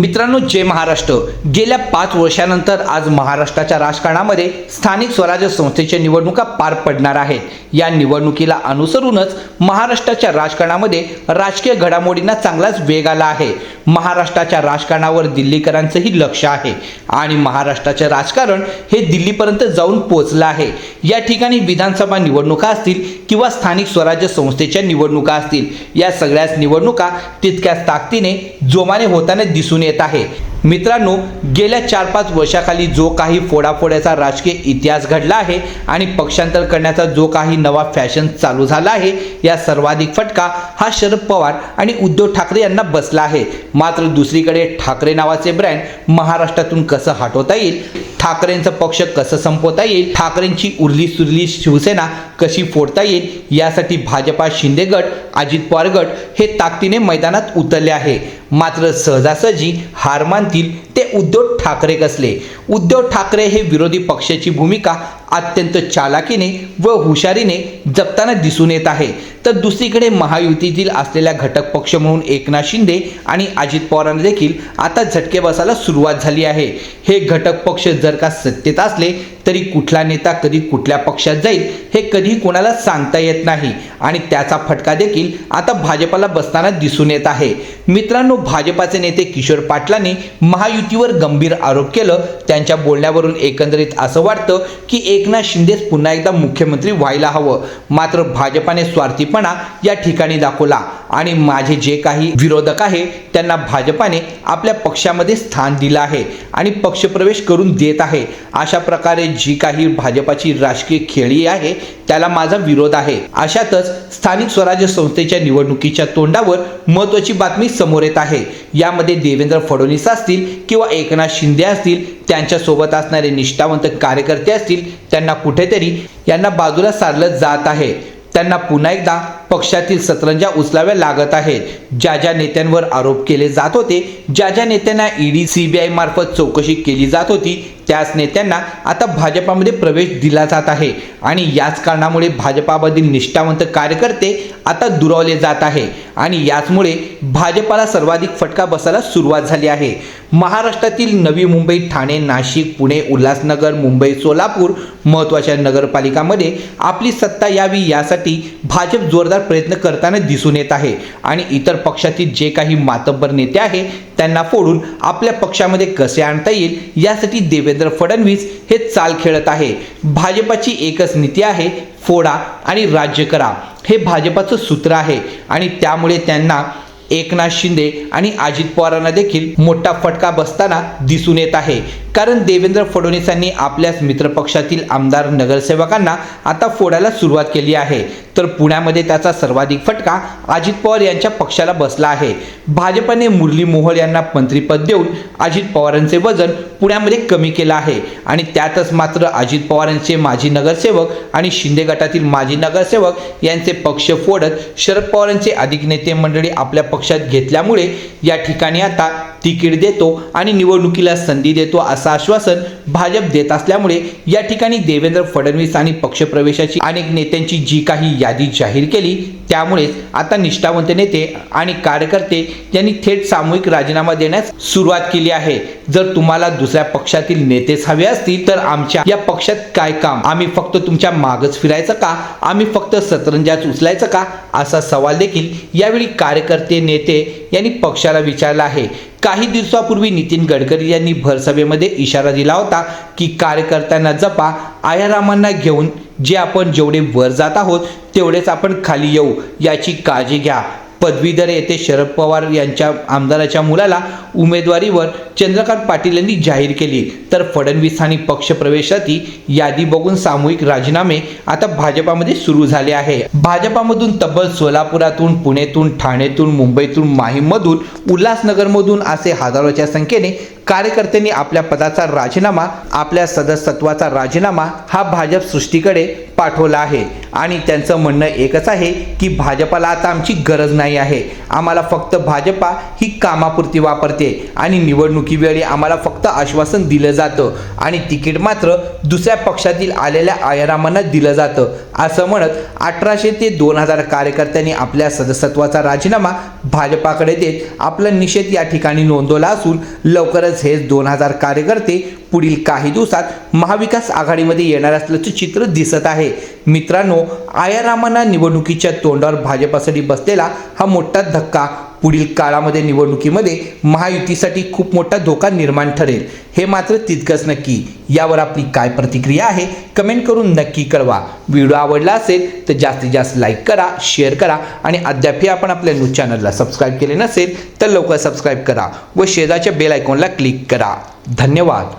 मित्रांनो जय महाराष्ट्र. गेल्या पाच वर्षानंतर आज महाराष्ट्राच्या राजकारणामध्ये स्थानिक स्वराज्य संस्थेच्या निवडणुका पार पडणार आहेत. या निवडणुकीला अनुसरूनच महाराष्ट्राच्या राजकारणामध्ये राजकीय घडामोडींना चांगलाच वेग आला आहे. महाराष्ट्राच्या राजकारणावर दिल्लीकरांचंही लक्ष आहे आणि महाराष्ट्राचे राजकारण हे दिल्लीपर्यंत जाऊन पोहोचलं आहे. या ठिकाणी विधानसभा निवडणुका असतील किंवा स्थानिक स्वराज्य संस्थेच्या निवडणुका असतील या सगळ्याच निवडणुका तितक्याच ताकदीने जोमाने होताना दिसून येत आहे. मित्रांनो गेल्या चार पाच वर्षाखाली जो काही फोडाफोड्याचा राजकीय इतिहास घडला आहे आणि पक्षांतर करण्याचा जो काही नवा फॅशन चालू झाला आहे या सर्वाधिक फटका हा शरद पवार आणि उद्धव ठाकरे यांना बसला आहे. मात्र दुसरीकडे ठाकरे नावाचे ब्रँड महाराष्ट्रातून कसं हटवता येईल ठाकरेंचं पक्ष कसं संपवता येईल ठाकरेंची उरली सुरली शिवसेना कशी फोडता येईल यासाठी भाजपा शिंदे गट अजित पारगट हे ताकदीने मैदानात उतरले आहे. मात्र सहजासहजी हार मानतील ते उद्धव ठाकरे कसले? उद्धव ठाकरे हे विरोधी पक्षाची भूमिका अत्यंत चालाकीने व हुशारीने जपताना दिसून येत आहे. तर दुसरीकडे महायुतीतील असलेल्या घटक पक्ष म्हणून एकनाथ शिंदे आणि अजित पवारांना देखील आता झटके बसायला सुरुवात झाली आहे. हे घटक पक्ष जर का सत्तेत असले तरी कुठला नेता कधी कुठल्या पक्षात जाईल हे कधी कोणाला सांगता येत नाही. आणि त्याचा फटका देखील आता भाजपाला बसताना दिसून येत आहे. मित्रांनो भाजपाचे नेते किशोर पाटलांनी महायुतीवर गंभीर आरोप केलं. त्यांच्या बोलण्यावरून एकंदरीत असं वाटतं की एकनाथ शिंदेच पुन्हा एकदा मुख्यमंत्री व्हायला हवं. मात्र भाजपाने स्वार्थीपणा या ठिकाणी दाखवला. आणि माझे जे काही विरोधक आहे त्यांना भाजपाने आपल्या पक्षामध्ये स्थान दिलं आहे आणि पक्षप्रवेश करून देत आहे. अशा प्रकारे जी काही भाजपाची राजकीय खेळी आहे त्याला माझा विरोध आहे. अशातच स्थानिक स्वराज्य संस्थेच्या निवडणुकीच्या तोंडावर महत्त्वाची बातमी समोर येत आहे. यामध्ये देवेंद्र फडणवीस असतील किंवा एकनाथ शिंदे असतील त्यांच्यासोबत असणारे निष्ठावंत कार्यकर्ते असतील त्यांना कुठेतरी यांना बाजूला सारलं जात आहे. त्यांना पुन्हा एकदा पक्षातील सतरंजा उचलाव्या लागत आहेत. ज्या ज्या नेत्यांवर आरोप केले जात होते ज्या ज्या नेत्यांना ईडी सीबीआय मार्फत चौकशी केली जात होती त्याच नेत्यांना आता भाजपामध्ये प्रवेश दिला जात आहे. आणि याच कारणामुळे भाजपामधील निष्ठावंत कार्यकर्ते आता दुरावले जात आहे. आणि याचमुळे भाजपाला सर्वाधिक फटका बसायला सुरुवात झाली आहे. महाराष्ट्रातील नवी मुंबई ठाणे नाशिक पुणे उल्हासनगर मुंबई सोलापूर महत्त्वाच्या नगरपालिकामध्ये आपली सत्ता यावी यासाठी भाजप जोरदार प्रयत्न करताना दिसून येत आहे. आणि इतर पक्षातील जे काही मातब्बर नेते आहे त्यांना फोडून आपल्या पक्षामध्ये कसे आणता येईल यासाठी देवेंद्र फडणवीस हे चाल खेळत आहे. भाजपाची एकच नीती आहे फोडा आणि राज्य करा. हे भाजपाचं सूत्र आहे आणि त्यामुळे त्यांना एकनाथ शिंदे आणि अजित पवारांना देखील मोठा फटका बसताना दिसून येत आहे. कारण देवेंद्र फडणवीसांनी आपल्याच मित्रपक्षातील आमदार नगरसेवकांना आता फोडायला सुरुवात केली आहे. तर पुण्यामध्ये त्याचा सर्वाधिक फटका अजित पवार यांच्या पक्षाला बसला आहे. भाजपने मुरली मोहोळ यांना मंत्रीपद देऊन अजित पवारांचे वजन पुण्यामध्ये कमी केलं आहे. आणि त्यातच मात्र अजित पवारांचे माजी नगरसेवक आणि शिंदे गटातील माजी नगरसेवक यांचे पक्ष फोडत शरद पवारांचे अधिक नेते मंडळी आपल्या पक्षात घेतल्यामुळे या ठिकाणी आता तिकीट देतो आणि निवडणुकीला संधी देतो असं आश्वासन भाजप देत असल्यामुळे या ठिकाणी देवेंद्र फडणवीस आणि पक्षप्रवेशाची अनेक नेत्यांची जी काही यादी जाहीर केली त्यामुळेच आता निष्ठावंत नेते आणि कार्यकर्ते यांनी थेट सामूहिक राजीनामा देण्यास सुरुवात केली आहे. जर तुम्हाला दुसऱ्या पक्षातील नेतेच हवे असतील तर आमच्या या पक्षात काय काम? आम्ही फक्त तुमच्या मागच फिरायचं का? आम्ही फक्त सतरंजाच उचलायचं का? असा सवाल देखील यावेळी कार्यकर्ते नेते यांनी पक्षाला विचारला आहे. काही दिवसापूर्वी नितीन गडकरी यांनी भरसभेमध्ये इशारा दिला होता की कार्यकर्त्यांना जपा आयारामांना घेऊन जे आपण जेवढे वर जात आहोत तेवढेच आपण खाली येऊ याची काळजी घ्या. पदवीधर येथे शरद पवार यांच्या आमदाराच्या मुलाला उमेदवारीवर चंद्रकांत पाटील यांनी जाहीर केली. तर फडणवीस आणि पक्षप्रवेशाची यादी बघून सामूहिक राजीनामे आता भाजपामध्ये सुरू झाले आहे. भाजपामधून तब्बल सोलापुरातून पुणेतून ठाणेतून मुंबईतून माहीममधून उल्हासनगरमधून असे हजारोच्या संख्येने कार्यकर्त्यांनी आपल्या पदाचा राजीनामा आपल्या सदस्यत्वाचा राजीनामा हा भाजप सृष्टीकडे पाठवला आहे. आणि त्यांचं म्हणणं एकच आहे की भाजपाला आता आमची गरज नाही आहे. आम्हाला फक्त भाजपा ही कामापुरती वापरते आणि निवडणुकीवेळी आम्हाला फक्त आश्वासन दिलं जातं. आणि तिकीट मात्र दुसऱ्या पक्षातील आलेल्या आयारामांना दिलं जातं. असं म्हणत अठराशे ते दोन हजार कार्यकर्त्यांनी आपल्या सदस्यत्वाचा राजीनामा भाजपाकडे देत आपला निषेध या ठिकाणी नोंदवला असून लवकरच हे दोन हजार कार्यकर्ते पुढील काही दिवसात महाविकास आघाडीमध्ये येणार असल्याचं चित्र दिसत आहे. मित्रांनो आयारामांना निवडणुकीच्या तोंडावर भाजपासाठी बसलेला हा मोठा धक्का पुढील काळामध्ये निवडणुकीमध्ये महायुतीसाठी खूप मोठा धोका निर्माण ठरेल. हे मात्र तितकंच नक्की. यावर आपली काय प्रतिक्रिया आहे कमेंट करून नक्की कळवा. व्हिडिओ आवडला असेल तर जास्तीत जास्त लाईक करा शेअर करा आणि अद्यापही आपण आपल्या न्यूज चॅनलला सबस्क्राईब केले नसेल तर लवकर सबस्क्राईब करा व शेजारच्या बेल आयकॉनला क्लिक करा. धन्यवाद.